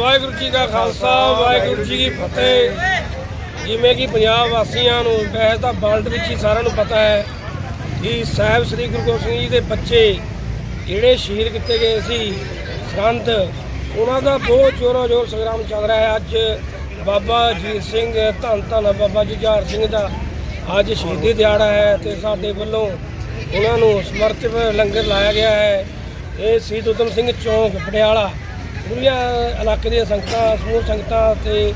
ਵਾਹਿਗੁਰੂ ਜੀ ਕਾ ਖਾਲਸਾ, ਵਾਹਿਗੁਰੂ ਜੀ ਕੀ ਫਤਿਹ। ਜਿਵੇਂ ਕਿ ਪੰਜਾਬ ਵਾਸੀਆਂ ਨੂੰ ਵੈਸੇ ਤਾਂ ਵਰਲਡ ਵਿੱਚ ਹੀ ਸਾਰਿਆਂ ਨੂੰ ਪਤਾ ਹੈ ਕਿ ਸਾਹਿਬ ਸ੍ਰੀ ਗੁਰੂ ਗੋਬਿੰਦ ਸਿੰਘ ਜੀ ਦੇ ਬੱਚੇ ਜਿਹੜੇ ਸ਼ਹੀਦ ਕੀਤੇ ਗਏ ਸੀ, ਸੰਤ, ਉਹਨਾਂ ਦਾ ਬਹੁਤ ਜ਼ੋਰੋ ਜ਼ੋਰ ਸੰਗਰਾਮ ਚੱਲ ਰਿਹਾ ਹੈ। ਅੱਜ ਬਾਬਾ ਜੀਤ ਸਿੰਘ, ਧੰਨ ਧੰਨ ਬਾਬਾ ਜੁਝਾਰ ਸਿੰਘ ਦਾ ਅੱਜ ਸ਼ਹੀਦੀ ਦਿਹਾੜਾ ਹੈ ਤੇ ਸਾਡੇ ਵੱਲੋਂ ਉਹਨਾਂ ਨੂੰ ਸਮਰਪਿਤ ਲੰਗਰ ਲਾਇਆ ਗਿਆ ਹੈ। ਇਹ ਸ਼ਹੀਦ ਊਧਮ ਸਿੰਘ ਚੌਂਕ, ਪਟਿਆਲਾ। ਪੂਰੀਆਂ ਇਲਾਕੇ ਦੀਆਂ ਸੰਗਤਾਂ, ਸਮੂਹ ਸੰਗਤਾਂ ਤੇ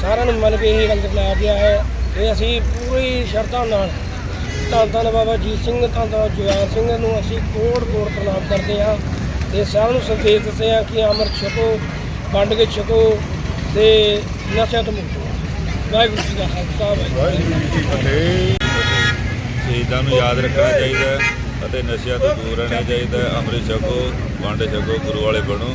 ਸਾਰਿਆਂ ਨੂੰ ਮਿਲ ਕੇ ਇਹ ਲੰਗਰ ਲਾਇਆ ਗਿਆ ਹੈ ਇਹ ਅਸੀਂ ਪੂਰੀ ਸ਼ਰਧਾ ਨਾਲ ਧੰਨ ਧੰਨ ਬਾਬਾ ਜੀਤ ਸਿੰਘ, ਧੰਨ ਧੰਨ ਜੁਆਰ ਸਿੰਘ ਨੂੰ ਅਸੀਂ ਕੋੜ ਕੋੜ ਪ੍ਰਣਾਮ ਕਰਦੇ ਹਾਂ ਤੇ ਸਾਰਿਆਂ ਨੂੰ ਸੰਦੇਸ਼ ਦਿੱਤੇ ਆ ਕਿ ਅੰਮ੍ਰਿਤ ਛਕੋ, ਵੰਡ ਕੇ ਛਕੋ ਤੇ ਨਸ਼ਿਆਂ ਤੋਂ ਮੁਕਤ ਹੋ ਵਾਹਿਗੁਰੂ ਜੀ ਦਾ ਖਾਲਸਾ, ਵਾਹਿਗੁਰੂ ਜੀ ਕੀ ਫਤਿਹ। ਸ਼ਹੀਦਾਂ ਨੂੰ ਯਾਦ ਰੱਖਣਾ ਚਾਹੀਦਾ ਹੈ ਅਤੇ ਨਸ਼ਿਆਂ ਤੋਂ ਦੂਰ ਰਹਿਣਾ ਚਾਹੀਦਾ ਅੰਮ੍ਰਿਤ ਛਕੋ, ਵੰਡ ਛਕੋ, ਗੁਰੂ ਵਾਲੇ ਬਣੋ।